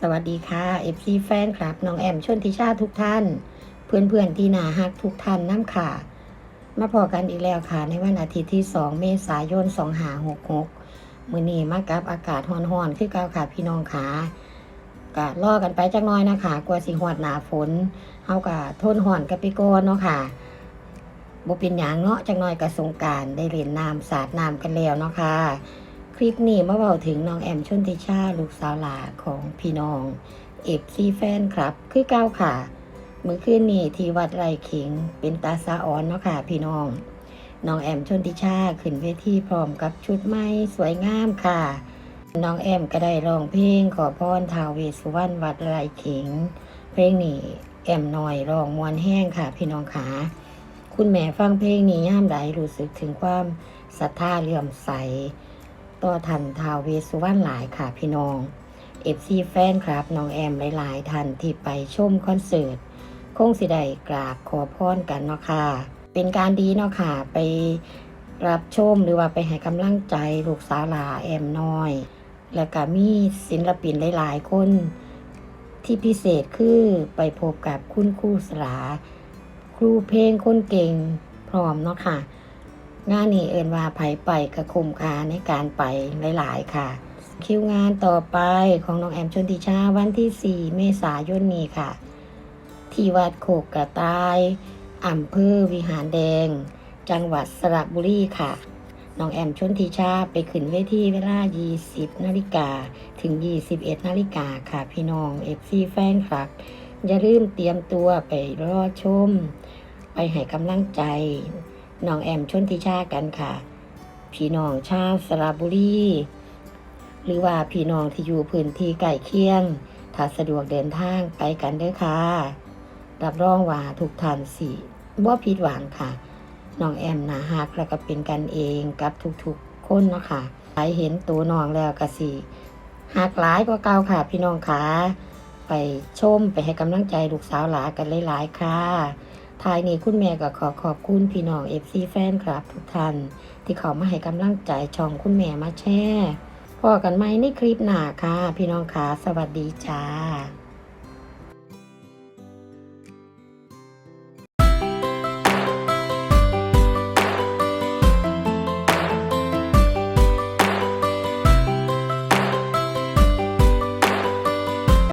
สวัสดีค่ะ FC แฟนครับ น้องแอมชนทิชาทุกท่าน เพื่อนๆที่นาฮักทุกท่านน้ำค่ะ มาพอกันอีกแล้วค่ะ ในวันอาทิตย์ที่ 2 เมษายน2566 มื้อนี้มากับอากาศร้อนๆคือเก่าค่ะพี่น้องค่ะกะรอกันไปจักหน้อยนะคะกว่าสิฮอดหนาฝนเฮากะทนร้อนกันไปก่อนเนาะค่ะบ่เป็นหยังเนาะจักหน้อยก็สงการได้เล่นน้ำสาดน้ำกันแล้วเนาะค่ะ คลิปนี้มาเบาถึงน้องแอมชนทิชาลูกสาวหลาของพี่น้องเอฟซีแฟนครับ คือเก้าค่ะเมื่อคืนนี้ที่วัดไรขิงเป็นตาสาออนเนาะค่ะ พี่น้องน้องแอมชนทิชาขึ้นเวทีพร้อมกับชุดไม้สวยงามค่ะ น้องแอมก็ได้ร้องเพลงขอพรทาวเวสสุวรรณวัดไรขิง เพลงนี้แอมหน่อยร้องมวนแห้งค่ะ พี่น้องขาคุณแม่ฟังเพลงนี้ย่ามใดรู้สึกถึงความศรัทธาเลื่อมใส ต่อทันทาวเวสุวรรณหลายค่ะพี่น้องเอฟซีแฟนครับน้องแอมหลายๆท่านที่ไปชมคอนเสิร์ตคงสิได้กราบขอพรกันเนาะค่ะ เป็นการดีเนาะค่ะ ไปรับชมหรือว่าไปให้กำลังใจลูกสาวหลาแอมน้อย แล้วก็มีศิลปินหลายๆ คน ที่พิเศษคือไปพบกับคุณครูสลาครูเพลงคนเก่งพร้อมเนาะค่ะ งานนี้เอินว่าไผไปกระคุมคาในการไปหลาย ๆ ค่ะ คิวงานต่อไปของน้องแอมชนทิชาวันที่ 4 เมษายนนี้ค่ะ ที่วัดโคกกระต่ายอำเภอวิหารแดง จังหวัดสระบุรีค่ะน้องแอมชนทิชาไปขึ้นเวทีเวลา 20 นาฬิกาถึง 21 นาฬิกาค่ะ พี่น้องเอฟซีแฟนครับ อย่าลืมเตรียมตัวไปรอชม ไปให้กำลังใจ น้องแอมชนทิชากันค่ะ พี่น้องชาวสระบุรีหรือว่าพี่น้องที่อยู่พื้นที่ใกล้เคียง ถ้าสะดวกเดินทางไปกันเด้อค่ะ รับรองว่าทุกท่านสิบ่ผิดหวังค่ะ น้องแอมนะฮักแล้วก็เป็นกันเองกับทุกๆคนเนาะค่ะใครเห็นตัวน้องแล้วก็สิฮักหลายกว่าเก่าค่ะ พี่น้องค่ะ ไปชมไปให้กำลังใจลูกสาวหลากันหลายๆค่ะ ท้ายนี้คุณแม่ก็ขอขอบคุณพี่น้องเอฟซีแฟนครับทุกท่าน ที่เขามาให้กำลังใจช่องคุณแม่มาแชร์พอกันไหมในคลิปหน้าค่ะ พี่น้องค่ะสวัสดีจ้า